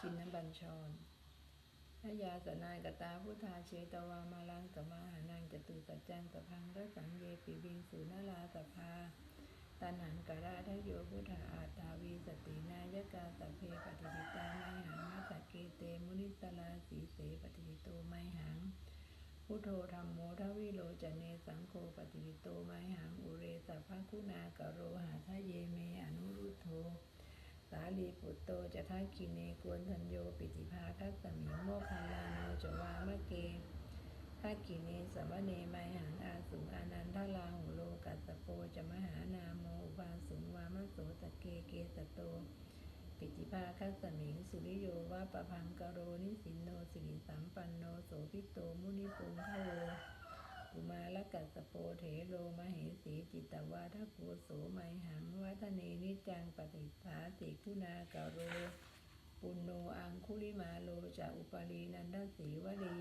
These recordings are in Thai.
ชินนบัญชรพยาสนายกตาพุทธาเชตวามาลังสมาหานังจตุสัจจังสพังรัสังเยปิบิงสุนาลาสภาตันหันกราทโยพุทธาอาตาวีสตินายกาสเพปฏิทิตาไมหังมัสเกเตมุนิตลาสีเสปฏิทิโตไมหัง พุทโธธรรมโมทวิโลจเนสังโฆปฏิทิโตไมหัง อุเรสัพพคุณากโรหาทะเยเมอนุรุโธ สาลีปุตโตจะทักคิเนกวนทัญโยปิติภาคัสสมิงโมคาลาโนจวามะเกทักคิเนสวเนไมหังอาสุงอานันทลาหุโลกัสโปจะมหานาโมอุบาสุงวามะโสตะเกเกสโต ปิติภาคัสสมิงสุริโยวะปะพังกโรนิสินโนสิริสัมปันโนโสภิโตมุนิปุงขโว กุมาลกัสโปเถโรมเหสีจิตตวาทโกโสไมหังวัฒเนนิจังปฏิภาติคุณากโร ปุณโนอังคุลิมาโลจะอุปารีนันทสีวลี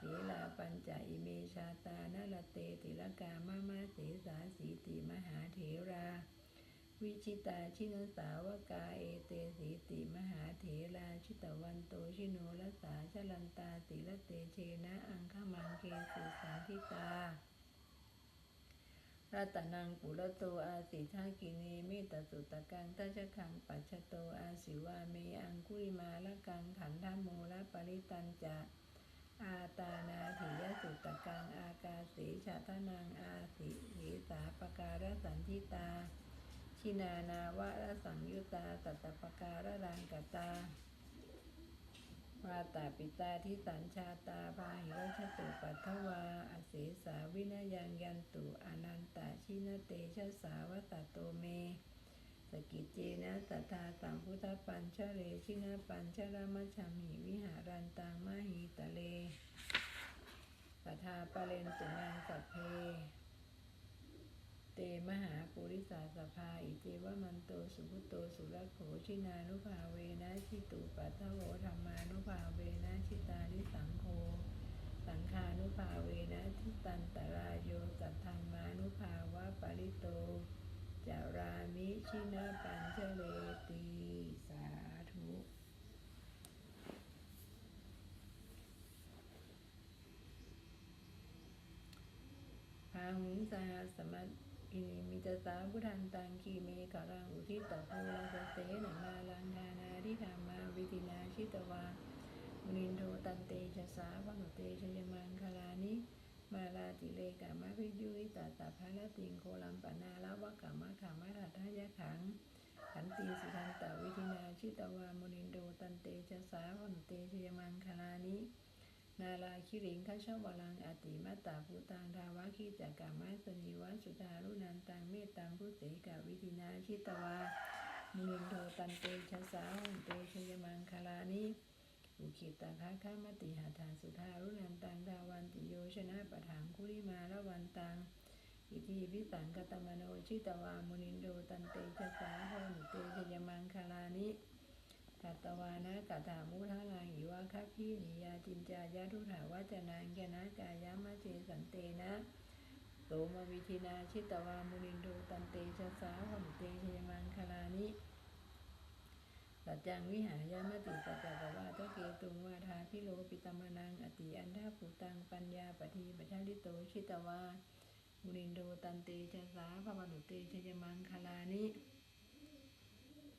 ศีลาปัญจอิเมชาตานาลเตติลกามามาเสสาสีติมหาเถรา วิชิตาชินุสาวกาเอเตสีติมหาเถราชิตวันโตชิโนรสาชลันตาติละเตเชนะอังคมังเกสุสาธิตารัตนังปุระโตอาสิทากินเมตตสุตกังตัชขังปัจจโตอาสิวาเมอังคุริมาละกังขันธโมละปริตันจะอาตานาถิยสุตกังอากาเสชาตนังอาสิเหสาปการสันทิตา ชินานาวะระสังยุตาสัตปการะรังกตาวาตาปิตาทิสัญชาตาพาหิรัชตุปัทวาอเสสาวินยังยันตุอนันตาชินเตชะสาวตโตเม สกิจเจนะสัทธาสัมพุทธปัญชเรชินะปัญชรามชัมหิวิหารันตังมหิตะเลสัทธาปเรนตุนังสัพเพ เตมหาปุริสาสภาอิเจวมันโตสุพุตโตสุรโขชินานุภาเวนะชิตุปัทโวธรรมานุภาเวนะชิตานิสังโฆสังฆานุภาเวนะทิตันตรายโยสัทธัมมานุภาวะปริโตจารามิชินาปัญชเลติสาธุพาหุงสาสมัต อิมิตสาพุทธันตังคีเมกรังอุทิตโพลังสเตนมาลังทานาทิธรรมาวิตินาชิตวามุนินโทตันเตชะสาวังเตชยมังคลานิมาลาติเลกามะพิยุยตาตาภารติงโคลัมปนาลาวะกามะขามะทัทายะขังขันตีสุทันตวิธินาชิตวามุนินโดตันเตชะสาวังเตชยมังคลานิ นาลาคิริงคัชวลังอติมัตตาภูตังทาวาคิจักกามัสนิวัสุทารุนันตังเมตตังพุเสกาวิธินาชิตวามุนินโทตันเตชะสาหันเตชยมังคลานิอุคิตังคะขามติหาทานสุทารุนันตังทาวันติโยชนะปะถังคุริมาละวันตังอิทิพิสังกตมโนชิตวามุนินโดตันเตชะสาหันเตชยมังคลานิ ตตวานะกัตถามุทาลังหิวะคัพพีนิยาจินจายะทุถาวาจนังแกนะกายะมะเจสันเตนะโสมวิธินาชิตวามุนินโดตันเตชะสาหันเตชยมังคลานิสัจจังวิหารยามติสัจจกวาทเกตุงวาทาพิโลปิตมนังอติอันทาภูตังปัญญาปฏิปชาลิโตชิตวามุนินโดตันเตชะสาพระมนุเตชยมังคลานิ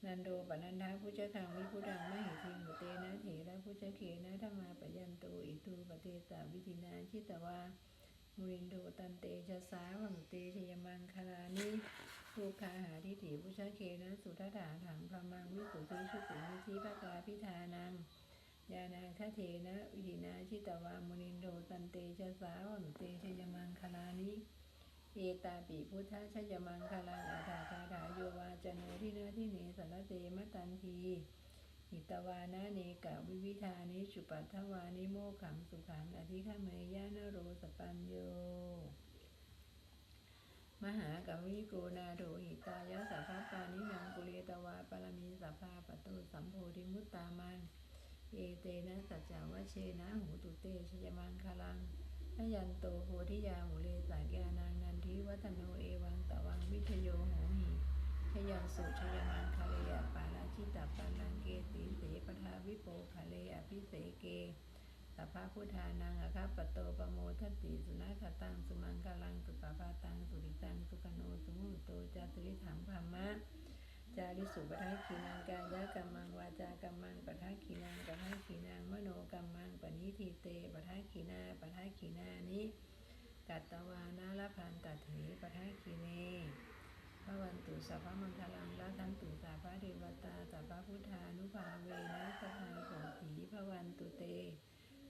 นันโดปนันทาพุชคังวิพุทังไม่หิทิมุเตนะเถระพุชเจ้าเคนะธรรมาปยันโตอิทูปเทสาวิธินาชิตวามุรินโดตันเตชะสาวังเตชยมังคลานิภูคาหาทิฏฐิพุชเจ้าเคนะสุทธาถังพระมังวิสุทธิชุติมิชิภกาพิธานังยานาคเทนะวิธินาชิตวามุนินโดตันเตชะสาวังเตชยมังคลานิ เอตาปิพุทธชยมังคลังอาถาคาถาโยวาจโนทินาทิเนสารเตมตันทีหิตวานาเนกะวิวิธานิสุปัทวานิโมขังสุขังอธิฆเมยานโรสปัญโย มหากวิโกนาโถหิตายะสัพพปานินางกุเลตวาปรมีสัพพาปโตุสัมโพธิมุตตามังเอเตนะสัจจาวเชนะหูตุเตชยมังคลัง นยันโตโพธิยาหุเลสายานางนันทิวัฒโนเอวังตะวังวิทโยโหหิชยังสุชยมังคารยาปาราชิตาปานังเกติเสปทาวิโปพิเศเกสัพพะพุทธานังอะคะปโตปโมทัตติสุนัขตังสุมังคลังสุปปาตังสุริตังสุขโนสุมุโตจาตุริถังพามะจาริสุปทักขีนังกายะกัมมังวาจากัมมังปทักขีนังปทักขีนังมโนกัมมังปณิทิเตปทักขีนาปทัก ขีนานิกัตวานาลพันตเถปทักขีเนพระวันตุสัพพะมังคลังละทันตุสัพพะเทวตาสัพพะพุทธานุภาเวนะสทาโสถีพระวันตุเต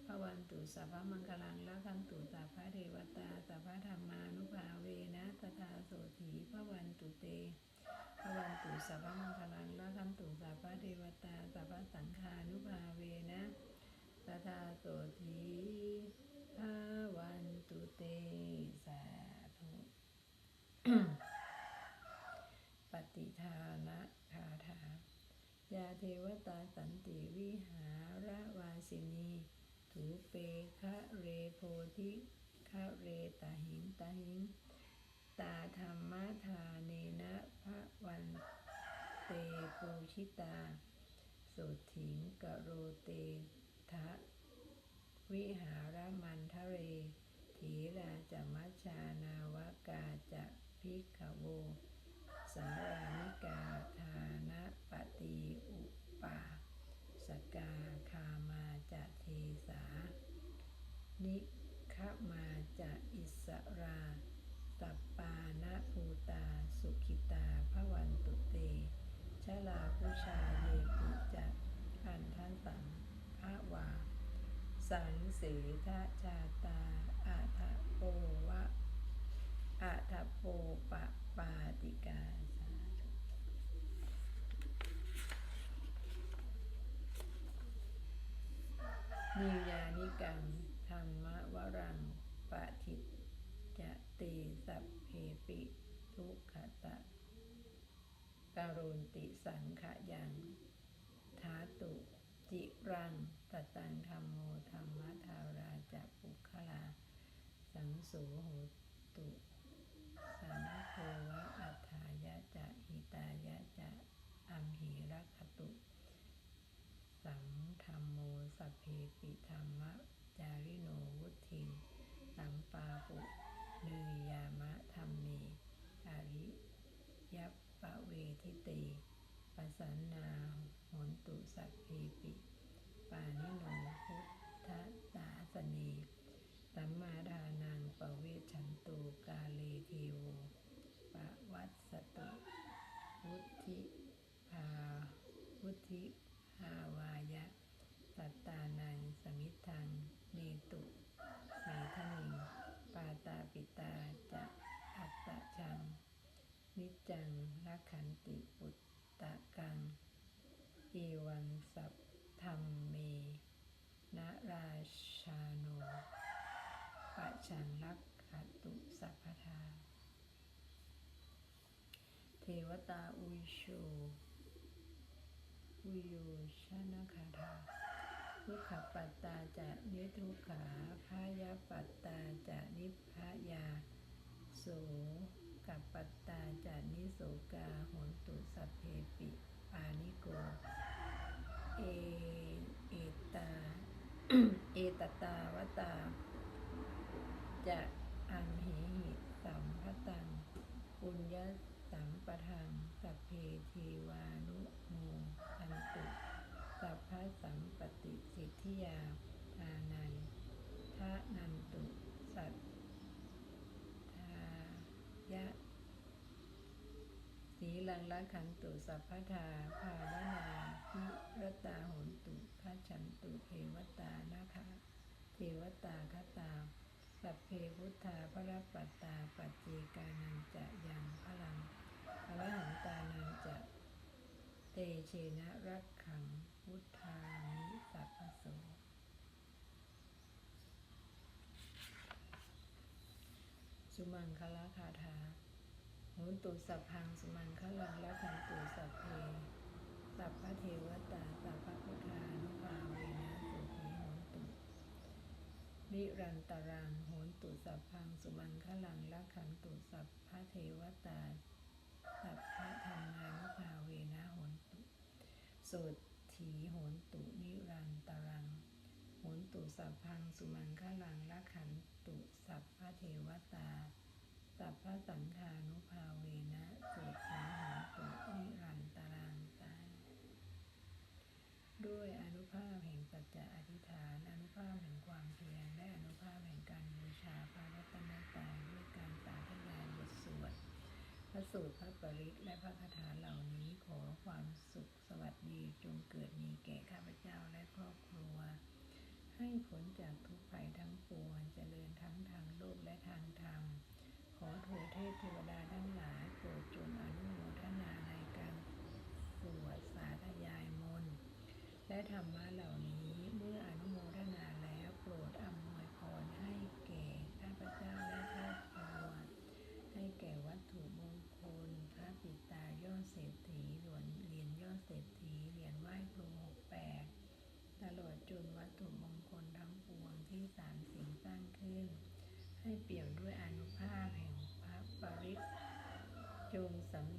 พระวันตุสัพพะมังคลังละทันตุสัพพะเทวตาสัพพะธรรมานุภาเวนะสทาโสถีพระวันตุเตพระวันตุสัพพะมังคลังละทันตุสัพพะเทวตาสัพพะสังฆานุภาเวนะสทาโสถี พระวันตุเตสาธุปฏิทานะคาถายาเทวตาสันติวิหารวาสินีถูเปคะเรโพธิคะเรตาหิงตาหิง ตาธรรมทาเนนะพระวันเตปูชิตา สุถิงกโรเตทะ วิหารมันทะเร ถีราจมัชานาวกาจะพิกโว สารานิกาทานะปฏิอุปาสกาคามาจะเทสา นิขมาจะอิสรา สัปปานะภูตาสุขิตาพระวันตุเต ชลาผู้ชาเยปิจะอันทันสังพระวา สังเสทะชาตาอาทะโปวะอาทะโปปะปาติกาสาธุนิยานิกังธรรมวรังปะทิตจะตีสัพเพปิทุกขตะการุณติสังขยัง ทาตุ จิรังตตังธรรมโมทาราจะปุคลา สัง โสโหตุสานโควะอัฏฐายะจะหิตายะจะอัมหิรักขตุ สังธรรมโมสัพเพปิธรรมะจาริโนวุทิงสัมปาปุเนยยามะธรรมเมอริยัปปะเวทิเตปัสสันนาหนตุสัพเพปิ ปานิโนพุทธสาสเนสัมมาทา ปเวชชันตุกาเลเทโวปะวัตสตุ วุธิภาวุธิภาวายะ สัตตานังสมิทธังเนตุเมทนิง ปาตาปิตาจะอัตตะชัง นิจังลักขันติปุตตะกัง เอวังสัพธรรมเม นะราช ปะชังรักขตุสัพพทา เทวตาอุยโชอุโยชนะคาถาทุกขปัตตาจะนิทุกขาพายาปัตตาจะนิพพายา โสกับปัตตาจะนิโสกาหนตุสัพเพปิปานิโก เอ เอตา เอตตาวตา จะอัมหิหิสัมพตังปุญญสัมปทังสัพเพเทวานุโมทันตุสัพพะสัมปติสิทธิยาทานันทะนันตุ สัทายะสีลังละขันตุสัพพทาภาวนาพิรตาโหนตุขัฉันตุเทวตานะคะเทวตาคตา สัพเพพุทธาพระปัตตาปัจเจกานันจะยังพลังอรหันตานันจะเตเชนะรักขังพุทธานิสัพพโสสุมังคละคาถาโหนตุสัพพังสุมังคลังละขันตุสัพเพสัพพะเทวตาสัพพะพุทธานุภาเวนะสุขีโหนตุ นิรันตรังโหนตุสัพพังสุมังคลังละขันตุสัพพะเทวตาสัพพะธรรมานุภาเวนะโหนตุโสถีโหนตุนิรันตรังตุสัพพังสุมังคลังละขันตุสัพพะเทวตาสัพพะสังฆานุภาเวนะสุขาหันตุนิรันตรังตาย ด้วยอนุภาพแห่งสั จะอธิษฐานอนุภาพแห่งความเพียรและอนุภาพแห่งการบูชาพระรัตนตรัยด้วยการสาธยายบทสวดพระสูตรพระปริตและพระคาถาเหล่านี้ขอความสุขสวัสดีจงเกิดมีแก่ข้าพเจ้าและครอบครัว ให้ผลจากทุกภัยทั้งปวงเจริญทั้งทางโลกและทางธรรม ขอเถิดเทพเทวดาทั้งหลายโปรดจงอนุโมทนาในการสวดสาธยายมนและธรรมะเหล่านี้เมื่ออนุโมทนาแล้วโปรดอำนวยพรให้แก่ข้าพเจ้าและครอบครัว ให้แก่วัตถุมงคล พระปิตายอดเศ รษฐีเหรียญเหรียญยอดเศรษฐีเหรียญไหว้ครูหกแปดตลอดจนวัตถุมงคลทั้งปวงที่สามสิ่งสร้างขึ้น ให้เปี่ยมด้วยอนุภาพแห่งพระปริตจงสำเร็จ